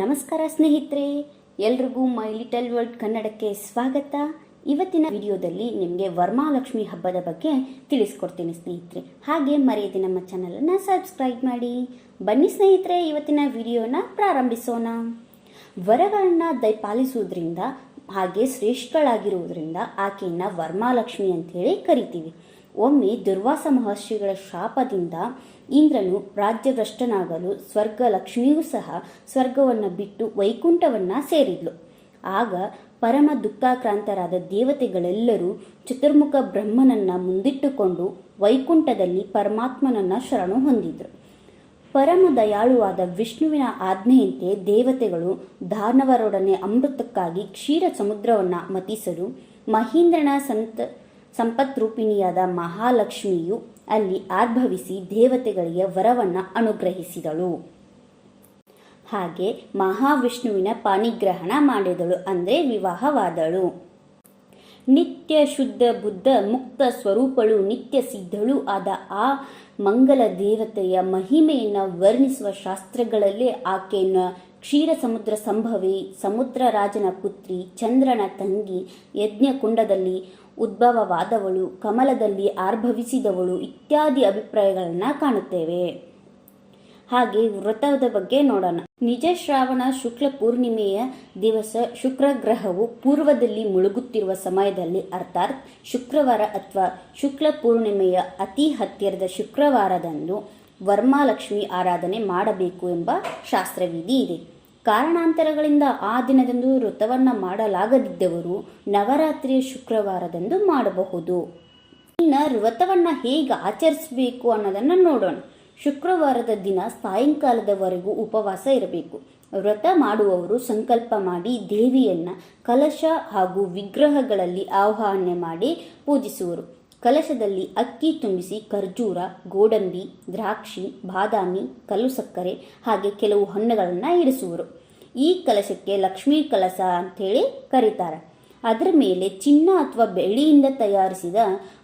ನಮಸ್ಕಾರ ಸ್ನೇಹಿತರೆ, ಎಲ್ರಿಗೂ ಮೈ ಲಿಟಲ್ ವರ್ಲ್ಡ್ ಕನ್ನಡಕ್ಕೆ ಸ್ವಾಗತ. ಇವತ್ತಿನ ವಿಡಿಯೋದಲ್ಲಿ ನಿಮಗೆ ವರ್ಮಾಲಕ್ಷ್ಮಿ ಹಬ್ಬದ ಬಗ್ಗೆ ತಿಳಿಸ್ಕೊಡ್ತೀನಿ ಸ್ನೇಹಿತರೆ. ಹಾಗೆ ಮರೆಯದೆ ನಮ್ಮ ಚಾನಲನ್ನು ಸಬ್ಸ್ಕ್ರೈಬ್ ಮಾಡಿ. ಬನ್ನಿ ಸ್ನೇಹಿತರೆ, ಇವತ್ತಿನ ವಿಡಿಯೋನ ಪ್ರಾರಂಭಿಸೋಣ. ವರಗಳನ್ನ ದಯಪಾಲಿಸುವುದರಿಂದ, ಹಾಗೆ ಶ್ರೇಷ್ಠಳಾಗಿರುವುದರಿಂದ ಆಕೆಯನ್ನ ಅಂತ ಅಂತೇಳಿ ಕರಿತೀವಿ. ಒಮ್ಮೆ ದುರ್ವಾಸ ಮಹರ್ಷಿಗಳ ಶಾಪದಿಂದ ಇಂದ್ರನು ರಾಜ್ಯಭ್ರಷ್ಟನಾಗಲು ಸ್ವರ್ಗ ಲಕ್ಷ್ಮಿಯೂ ಸಹ ಸ್ವರ್ಗವನ್ನು ಬಿಟ್ಟು ವೈಕುಂಠವನ್ನ ಸೇರಿದ್ಲು. ಆಗ ಪರಮ ದುಃಖಾಕ್ರಾಂತರಾದ ದೇವತೆಗಳೆಲ್ಲರೂ ಚತುರ್ಮುಖ ಬ್ರಹ್ಮನನ್ನ ಮುಂದಿಟ್ಟುಕೊಂಡು ವೈಕುಂಠದಲ್ಲಿ ಪರಮಾತ್ಮನನ್ನ ಶರಣು ಹೊಂದಿದ್ರು. ಪರಮ ದಯಾಳುವಾದ ವಿಷ್ಣುವಿನ ಆಜ್ಞೆಯಂತೆ ದೇವತೆಗಳು ದಾನವರೊಡನೆ ಅಮೃತಕ್ಕಾಗಿ ಕ್ಷೀರ ಸಮುದ್ರವನ್ನು ಮತಿಸಲು ಮಹೀಂದ್ರನ ಸಂತ ಸಂಪತ್ರೂಪಿಣಿಯಾದ ಮಹಾಲಕ್ಷ್ಮಿಯು ಅಲ್ಲಿ ಆರ್ಭವಿಸಿ ದೇವತೆಗಳಿಗೆ ವರವನ್ನು ಅನುಗ್ರಹಿಸಿದಳು. ಹಾಗೆ ಮಹಾವಿಷ್ಣುವಿನ ಪಾಣಿಗ್ರಹಣ ಮಾಡಿದಳು ಅಂದರೆ ವಿವಾಹವಾದಳು. ನಿತ್ಯ ಶುದ್ಧ ಬುದ್ಧ ಮುಕ್ತ ಸ್ವರೂಪಳು ನಿತ್ಯ ಸಿದ್ಧಳು ಆದ ಆ ಮಂಗಲ ದೇವತೆಯ ಮಹಿಮೆಯನ್ನು ವರ್ಣಿಸುವ ಶಾಸ್ತ್ರಗಳಲ್ಲೇ ಆಕೆಯನ್ನು ಕ್ಷೀರ ಸಮುದ್ರ ಸಂಭವಿ, ಸಮುದ್ರ ರಾಜನ ಪುತ್ರಿ, ಚಂದ್ರನ ತಂಗಿ ಯಜ್ಞಕುಂಡದಲ್ಲಿ ಉದ್ಭವವಾದವಳು, ಕಮಲದಲ್ಲಿ ಆರ್ಭವಿಸಿದವಳು ಇತ್ಯಾದಿ ಅಭಿಪ್ರಾಯಗಳನ್ನು ಕಾಣುತ್ತೇವೆ. ಹಾಗೆ ವ್ರತದ ಬಗ್ಗೆ ನೋಡೋಣ. ನಿಜ ಶ್ರಾವಣ ಶುಕ್ಲ ಪೂರ್ಣಿಮೆಯ ದಿವಸ ಶುಕ್ರ ಗ್ರಹವು ಪೂರ್ವದಲ್ಲಿ ಮುಳುಗುತ್ತಿರುವ ಸಮಯದಲ್ಲಿ, ಅರ್ಥಾತ್ ಶುಕ್ರವಾರ ಅಥವಾ ಶುಕ್ಲ ಪೂರ್ಣಿಮೆಯ ಅತಿ ಹತ್ತಿರದ ಶುಕ್ರವಾರದಂದು ವರ್ಮಾಲಕ್ಷ್ಮಿ ಆರಾಧನೆ ಮಾಡಬೇಕು ಎಂಬ ಶಾಸ್ತ್ರವಿಧಿ ಇದೆ ಕಾರಣಾಂತರಗಳಿಂದ ಆ ದಿನದಂದು ವ್ರತವನ್ನು ಮಾಡಲಾಗದಿದ್ದವರು ನವರಾತ್ರಿಯ ಶುಕ್ರವಾರದಂದು ಮಾಡಬಹುದು. ಇನ್ನು ವ್ರತವನ್ನು ಹೇಗೆ ಆಚರಿಸಬೇಕು ಅನ್ನೋದನ್ನ ನೋಡೋಣ. ಶುಕ್ರವಾರದ ದಿನ ಸಾಯಂಕಾಲದವರೆಗೂ ಉಪವಾಸ ಇರಬೇಕು. ವ್ರತ ಮಾಡುವವರು ಸಂಕಲ್ಪ ಮಾಡಿ ದೇವಿಯನ್ನು ಕಲಶ ಹಾಗೂ ವಿಗ್ರಹಗಳಲ್ಲಿ ಆಹ್ವಾನ ಮಾಡಿ ಪೂಜಿಸುವರು. ಕಲಶದಲ್ಲಿ ಅಕ್ಕಿ ತುಂಬಿಸಿ ಖರ್ಜೂರ, ಗೋಡಂಬಿ, ದ್ರಾಕ್ಷಿ, ಬಾದಾಮಿ, ಕಲ್ಲು ಸಕ್ಕರೆ ಹಾಗೆ ಕೆಲವು ಹಣ್ಣುಗಳನ್ನು ಇರಿಸುವರು. ಈ ಕಲಶಕ್ಕೆ ಲಕ್ಷ್ಮೀ ಕಲಶ ಅಂಥೇಳಿ ಕರೀತಾರೆ. ಅದರ ಮೇಲೆ ಚಿನ್ನ ಅಥವಾ ಬೆಳ್ಳಿಯಿಂದ ತಯಾರಿಸಿದ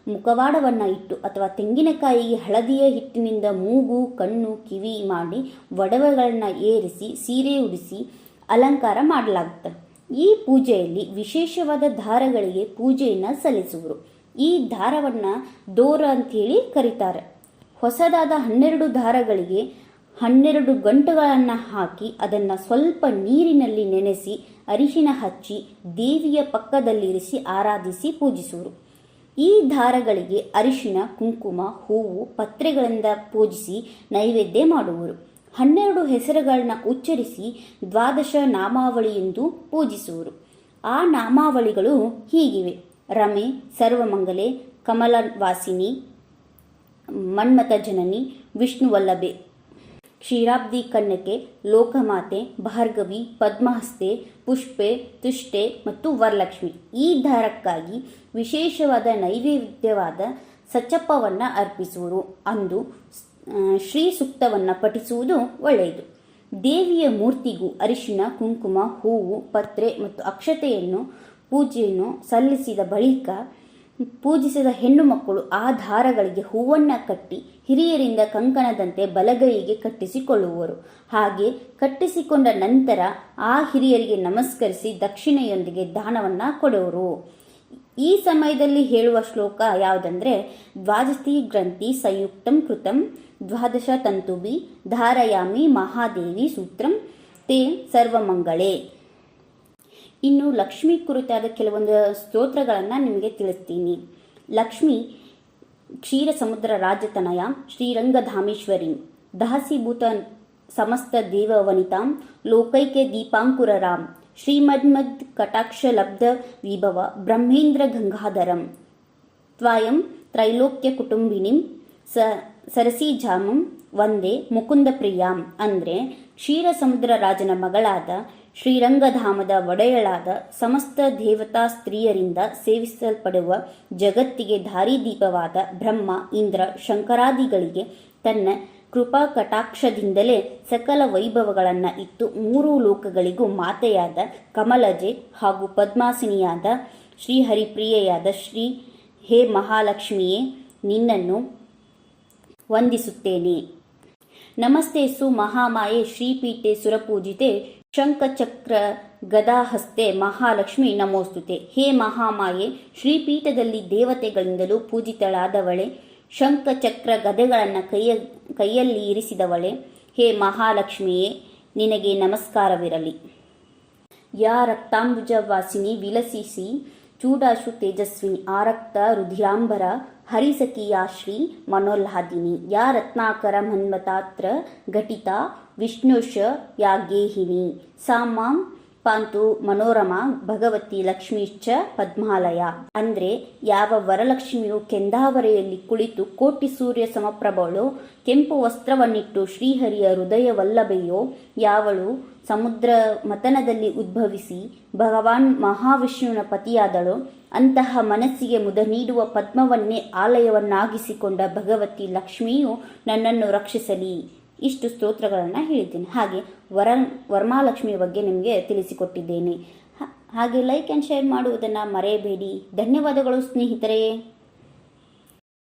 ಮುಖವಾಡವನ್ನು ಇಟ್ಟು ಅಥವಾ ತೆಂಗಿನಕಾಯಿಗೆ ಹಳದಿಯ ಹಿಟ್ಟಿನಿಂದ ಮೂಗು, ಕಣ್ಣು, ಕಿವಿ ಮಾಡಿ ಒಡವೆಗಳನ್ನು ಏರಿಸಿ, ಸೀರೆ ಉಡಿಸಿ ಅಲಂಕಾರ ಮಾಡಲಾಗುತ್ತೆ. ಈ ಪೂಜೆಯಲ್ಲಿ ವಿಶೇಷವಾದ ದಾರಗಳಿಗೆ ಪೂಜೆಯನ್ನು ಸಲ್ಲಿಸುವರು. ಈ ದಾರವನ್ನು ದೋರ ಅಂಥೇಳಿ ಕರೀತಾರೆ. ಹೊಸದಾದ ಹನ್ನೆರಡು ದಾರಗಳಿಗೆ ಹನ್ನೆರಡು ಗಂಟುಗಳನ್ನು ಹಾಕಿ ಅದನ್ನು ಸ್ವಲ್ಪ ನೀರಿನಲ್ಲಿ ನೆನೆಸಿ, ಅರಿಶಿನ ಹಚ್ಚಿ, ದೇವಿಯ ಪಕ್ಕದಲ್ಲಿರಿಸಿ ಆರಾಧಿಸಿ ಪೂಜಿಸುವರು. ಈ ದಾರಗಳಿಗೆ ಅರಿಶಿನ, ಕುಂಕುಮ, ಹೂವು, ಪತ್ರೆಗಳಿಂದ ಪೂಜಿಸಿ ನೈವೇದ್ಯ ಮಾಡುವರು. ಹನ್ನೆರಡು ಹೆಸರುಗಳನ್ನ ಉಚ್ಚರಿಸಿ ದ್ವಾದಶ ನಾಮಾವಳಿ ಎಂದು ಪೂಜಿಸುವರು. ಆ ನಾಮಾವಳಿಗಳು ಹೀಗಿವೆ. ರಮೆ, ಸರ್ವಮಂಗಲೆ, ಕಮಲವಾಸಿನಿ, ಮನ್ಮಥ ಜನನಿ, ವಿಷ್ಣುವಲ್ಲಭೆ. ಕ್ಷೀರಾಬ್ದಿ ಕನ್ನಕೆ ಲೋಕಮಾತೆ, ಭಾರ್ಗವಿ, ಪದ್ಮಹಸ್ತೆ, ಪುಷ್ಪೆ, ತುಷ್ಟೆ ಮತ್ತು ವರಲಕ್ಷ್ಮಿ. ಈ ದಾರಕ್ಕಾಗಿ ವಿಶೇಷವಾದ ನೈವೇದ್ಯವಾದ ಸಚಪ್ಪವನ್ನು ಅರ್ಪಿಸುವರು. ಅಂದು ಶ್ರೀ ಸೂಕ್ತವನ್ನು ಪಠಿಸುವುದು ಒಳ್ಳೆಯದು. ದೇವಿಯ ಮೂರ್ತಿಗೂ ಅರಿಶಿನ, ಕುಂಕುಮ, ಹೂವು, ಪತ್ರೆ ಮತ್ತು ಅಕ್ಷತೆಯನ್ನು ಪೂಜೆಯನ್ನು ಸಲ್ಲಿಸಿದ ಬಳಿಕ ಪೂಜಿಸಿದ ಹೆಣ್ಣು ಮಕ್ಕಳು ಆ ದಾರಗಳಿಗೆ ಹೂವನ್ನು ಕಟ್ಟಿ ಹಿರಿಯರಿಂದ ಕಂಕಣದಂತೆ ಬಲಗೈಗೆ ಕಟ್ಟಿಸಿಕೊಳ್ಳುವರು. ಹಾಗೆ ಕಟ್ಟಿಸಿಕೊಂಡ ನಂತರ ಆ ಹಿರಿಯರಿಗೆ ನಮಸ್ಕರಿಸಿ ದಕ್ಷಿಣೆಯೊಂದಿಗೆ ದಾನವನ್ನು ಕೊಡುವರು. ಈ ಸಮಯದಲ್ಲಿ ಹೇಳುವ ಶ್ಲೋಕ ಯಾವುದಂದ್ರೆ, ದ್ವಾದಶಿ ಗ್ರಂಥಿ ಸಂಯುಕ್ತಂ ಕೃತಂ ದ್ವಾದಶ ತಂತುಬಿ ಧಾರಯಾಮಿ ಮಹಾದೇವಿ ಸೂತ್ರಂ ತೇ ಸರ್ವಮಂಗಳೇ ಇನ್ನು ಲಕ್ಷ್ಮಿ ಕುರಿತಾದ ಕೆಲವೊಂದು ಸ್ತೋತ್ರಗಳನ್ನು ನಿಮಗೆ ತಿಳಿಸ್ತೀನಿ. ಲಕ್ಷ್ಮಿ ಕ್ಷೀರ ಸಮುದ್ರ ರಾಜತನಯ, ಶ್ರೀರಂಗಧಾಮೇಶ್ವರಿ ದಹಸಿಭೂತ ಸಮಸ್ತ ದೇವವನಿತಾಂ ಲೋಕೈಕೆ ದೀಪಾಂಕುರರಾಮ್ ಶ್ರೀಮದ್ಮದ್ ಕಟಾಕ್ಷ ಲಬ್ಧ ವಿಭವ, ಬ್ರಹ್ಮೇಂದ್ರ ಗಂಗಾಧರಂ, ತ್ವಾಯಂ ತ್ರೈಲೋಕ್ಯ ಕುಟುಂಬಿನಿಂ, ಸ ಸರಸಿಜಾಮಂ ಒಂದೇ ಮುಕುಂದ ಪ್ರಿಯಾಂ ಅಂದರೆ ಕ್ಷೀರ ಸಮುದ್ರ ರಾಜನ ಮಗಳಾದ ಶ್ರೀರಂಗಧಾಮದ ಒಡೆಯಳಾದ ಸಮಸ್ತ ದೇವತಾ ಸ್ತ್ರೀಯರಿಂದ ಸೇವಿಸಲ್ಪಡುವ ಜಗತ್ತಿಗೆ ದಾರಿದೀಪವಾದ ಬ್ರಹ್ಮ ಇಂದ್ರ ಶಂಕರಾದಿಗಳಿಗೆ ತನ್ನ ಕೃಪಾ ಕಟಾಕ್ಷದಿಂದಲೇ ಸಕಲ ವೈಭವಗಳನ್ನು ಇತ್ತು ಮೂರು ಲೋಕಗಳಿಗೂ ಮಾತೆಯಾದ ಕಮಲಜೆ ಹಾಗೂ ಪದ್ಮಾಸಿನಿಯಾದ ಶ್ರೀಹರಿಪ್ರಿಯೆಯಾದ ಶ್ರೀ ಹೇ ಮಹಾಲಕ್ಷ್ಮಿಯೇ ನಿನ್ನನ್ನು ವಂದಿಸುತ್ತೇನೆ. ನಮಸ್ತೆ ಸು ಮಹಾಮಾಯೆ ಶ್ರೀಪೀಠೆ ಸುರಪೂಜಿತೆ ಶಂಖಚಕ್ರ ಗದಾಹಸ್ತೆ ಮಹಾಲಕ್ಷ್ಮಿ ನಮೋಸ್ತುತೆ. ಹೇ ಮಹಾಮಾಯೆ, ಶ್ರೀಪೀಠದಲ್ಲಿ ದೇವತೆಗಳಿಂದಲೂ ಪೂಜಿತಳಾದವಳೆ, ಶಂಖಚಕ್ರ ಗದೆಗಳನ್ನು ಕೈಯ, ಕೈಯಲ್ಲಿ ಇರಿಸಿದವಳೆ, ಹೇ ಮಹಾಲಕ್ಷ್ಮಿಯೇ, ನಿನಗೆ ನಮಸ್ಕಾರವಿರಲಿ. ಯಾ ರಕ್ತಾಂಬುಜವಾಸಿನಿ ವಿಲಸಿಸಿ ಚೂಡಾಶು ತೇಜಸ್ವಿ ಆರಕ್ತ ರುಧಿರಾಂಬರ ಹರಿಸಖಿ ಯಾ ಶ್ರೀ ಮನೋಲ್ಲಾದಿನಿ, ಯಾ ರತ್ನಾಕರ ಮನ್ಮತಾತ್ರ ಘಟಿತ ವಿಷ್ಣುಷ ಯಾ ಗೇಹಿನಿ ಸಾ ಮಾಂ ಪಾಂತು ಮನೋರಮ, ಭಗವತಿ ಲಕ್ಷ್ಮೀಶ್ಚ ಪದ್ಮಾಲಯ. ಅಂದ್ರೆ ಯಾವ ವರಲಕ್ಷ್ಮಿಯು ಕೆಂದಾವರೆಯಲ್ಲಿ ಕುಳಿತು ಕೋಟಿ ಸೂರ್ಯ ಸಮಪ್ರಭಳು, ಕೆಂಪು ವಸ್ತ್ರವನ್ನಿಟ್ಟು ಶ್ರೀಹರಿಯ ಹೃದಯವಲ್ಲಭೆಯೋ, ಯಾವಳು ಸಮುದ್ರ ಮತನದಲ್ಲಿ ಉದ್ಭವಿಸಿ ಭಗವಾನ್ ಮಹಾವಿಷ್ಣುವಿನ ಪತಿಯಾದಳು. ಅಂತಹ ಮನಸ್ಸಿಗೆ ಮುದ ನೀಡುವ ಪದ್ಮವನ್ನೇ ಆಲಯವನ್ನಾಗಿಸಿಕೊಂಡ ಭಗವತಿ ಲಕ್ಷ್ಮಿಯು ನನ್ನನ್ನು ರಕ್ಷಿಸಲಿ. ಇಷ್ಟು ಸ್ತೋತ್ರಗಳನ್ನು ಹೇಳಿದ್ದೇನೆ. ಹಾಗೆ ವರ ವರ್ಮಾಲಕ್ಷ್ಮಿಯ ಬಗ್ಗೆ ನಿಮಗೆ ತಿಳಿಸಿಕೊಟ್ಟಿದ್ದೇನೆ. ಹಾಗೆ ಲೈಕ್ ಆ್ಯಂಡ್ ಶೇರ್ ಮಾಡುವುದನ್ನು ಮರೆಯಬೇಡಿ. ಧನ್ಯವಾದಗಳು ಸ್ನೇಹಿತರೆ.